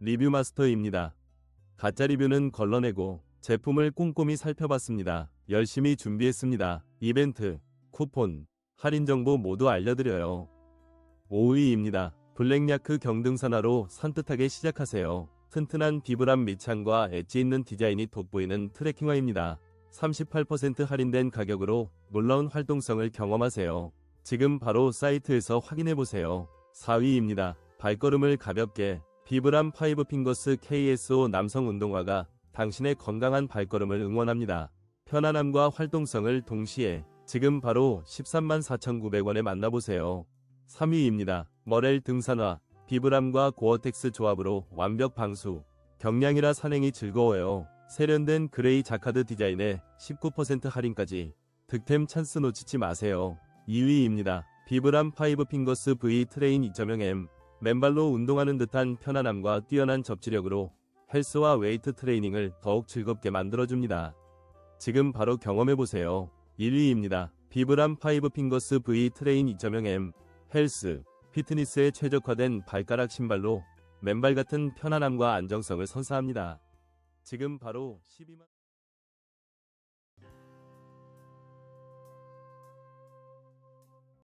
리뷰 마스터입니다. 가짜 리뷰는 걸러내고 제품을 꼼꼼히 살펴봤습니다. 열심히 준비했습니다. 이벤트, 쿠폰, 할인 정보 모두 알려드려요. 5위입니다. 블랙야크 경등산화로 산뜻하게 시작하세요. 튼튼한 비브람 밑창과 엣지 있는 디자인이 돋보이는 트레킹화입니다. 38% 할인된 가격으로 놀라운 활동성을 경험하세요. 지금 바로 사이트에서 확인해보세요. 4위입니다. 발걸음을 가볍게 비브람 파이브 핑거스 KSO 남성 운동화가 당신의 건강한 발걸음을 응원합니다. 편안함과 활동성을 동시에 지금 바로 13만 4,900원에 만나보세요. 3위입니다. 머렐 등산화 비브람과 고어텍스 조합으로 완벽 방수 경량이라 산행이 즐거워요. 세련된 그레이 자카드 디자인에 19% 할인까지 득템 찬스 놓치지 마세요. 2위입니다. 비브람 파이브 핑거스 V 트레인 2.0M 맨발로 운동하는 듯한 편안함과 뛰어난 접지력으로 헬스와 웨이트 트레이닝을 더욱 즐겁게 만들어줍니다. 지금 바로 경험해보세요. 1위입니다. 비브람 파이브 핑거스 V 트레인 2.0M 헬스, 피트니스에 최적화된 발가락 신발로 맨발 같은 편안함과 안정성을 선사합니다. 지금 바로 12만